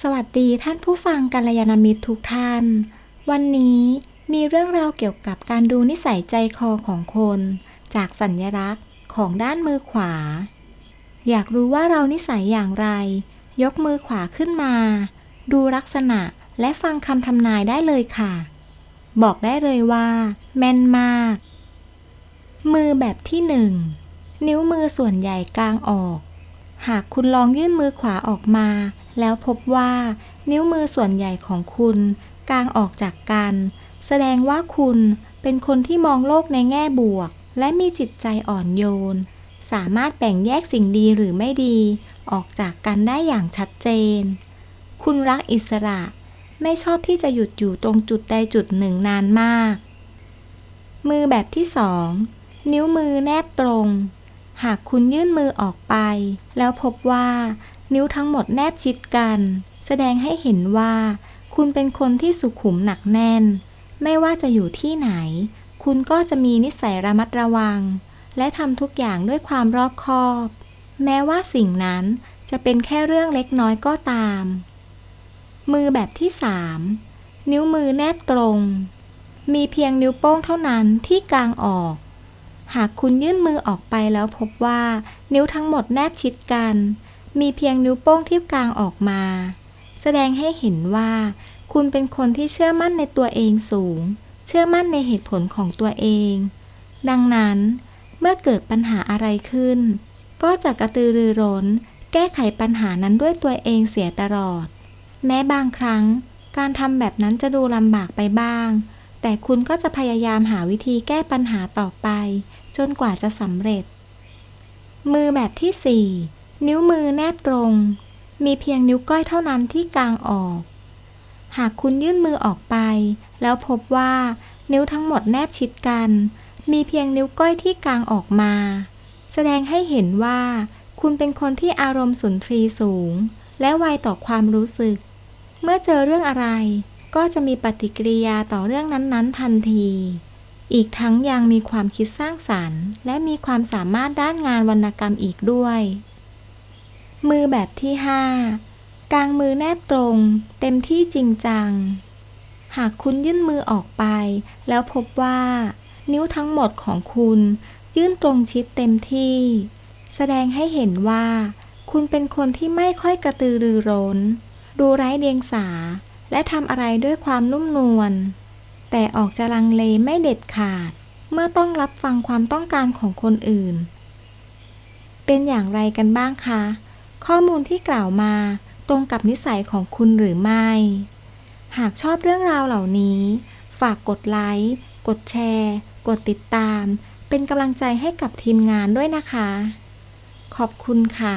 สวัสดีท่านผู้ฟังกัลยาณมิตรทุกท่าน วันนี้มีเรื่องราวเกี่ยวกับการดูนิสัยใจคอของคน จากสัญลักษณ์ของด้านมือขวา อยากรู้ว่าเรานิสัยอย่างไร ยกมือขวาขึ้นมา ดูลักษณะและฟังคำทำนายได้เลยค่ะ บอกได้เลยว่า แม่นมาก มือแบบที่หนึ่งนิ้วมือส่วนใหญ่กลางออก หากคุณลองยื่นมือขวาออกมา แล้วพบว่านิ้วมือส่วนใหญ่ของคุณกลางออกจากกัน แสดงว่าคุณเป็นคนที่มองโลกในแง่บวก และมีจิตใจอ่อนโยน สามารถแบ่งแยกสิ่งดีหรือไม่ดี ออกจากกันได้อย่างชัดเจน คุณรักอิสระ ไม่ชอบที่จะหยุดอยู่ตรงจุดใดจุดหนึ่งนานมาก มือแบบที่สองนิ้วมือแนบตรง หากคุณยื่นมือออกไป แล้วพบว่า นิ้วทั้งหมดแนบชิดกัน แสดงให้เห็นว่า คุณเป็นคนที่สุขุมหนักแน่น ไม่ว่าจะอยู่ที่ไหน คุณก็จะมีนิสัยระมัดระวัง และทำทุกอย่างด้วยความรอบคอบ แม้ว่าสิ่งนั้นจะเป็นแค่เรื่องเล็กน้อยก็ตาม มือแบบที่สามนิ้วมือแนบตรง มีเพียงนิ้วโป้งเท่านั้นที่กลางออก หากคุณยื่นมือออกไปแล้วพบว่า นิ้วทั้งหมดแนบชิดกัน มีเพียงนิ้วโป้งที่กลางออกมา แสดงให้เห็นว่า คุณเป็นคนที่เชื่อมั่นในตัวเองสูง เชื่อมั่นในเหตุผลของตัวเอง ดังนั้น เมื่อเกิดปัญหาอะไรขึ้น ก็จะกระตือรือร้น แก้ไขปัญหานั้นด้วยตัวเองเสียตลอด แม้บางครั้ง การทำแบบนั้นจะดูลำบากไปบ้าง แต่คุณก็จะพยายามหาวิธีแก้ปัญหาต่อไป จนกว่าจะสำเร็จ มือแบบที่ 4 นิ้วมือแนบตรง มีเพียงนิ้วก้อยเท่านั้นที่กลางออก หากคุณยื่นมือออกไป แล้วพบว่านิ้วทั้งหมดแนบชิดกัน มีเพียงนิ้วก้อยที่กลางออกมา แสดงให้เห็นว่า คุณเป็นคนที่อารมณ์สุนทรีสูง และไวต่อความรู้สึก เมื่อเจอเรื่องอะไร ก็จะมีปฏิกิริยาต่อเรื่องนั้นๆ ทันทีอีกทั้งยังมีความคิดสร้างสรรค์ และมีความสามารถด้านงานวรรณกรรมอีกด้วย มือแบบที่ 5 กลางมือแนบตรง เต็มที่จริงจัง หากคุณยื่นมือออกไป แล้วพบว่า นิ้วทั้งหมดของคุณ ยื่นตรงชิดเต็มที่ แสดงให้เห็นว่า คุณเป็นคนที่ไม่ค่อยกระตือรือร้น ดูไร้เดียงสา และทำอะไรด้วยความนุ่มนวล แต่ออกจะลังเลไม่เด็ดขาด เมื่อต้องรับฟังความต้องการของคนอื่น เป็นอย่างไรกันบ้างคะ ข้อมูลที่กล่าวมาตรงกับนิสัยของคุณหรือไม่ หากชอบเรื่องราวเหล่านี้ ฝากกดไลค์ กดแชร์ กดติดตาม เป็นกำลังใจให้กับทีมงานด้วยนะคะ ขอบคุณค่ะ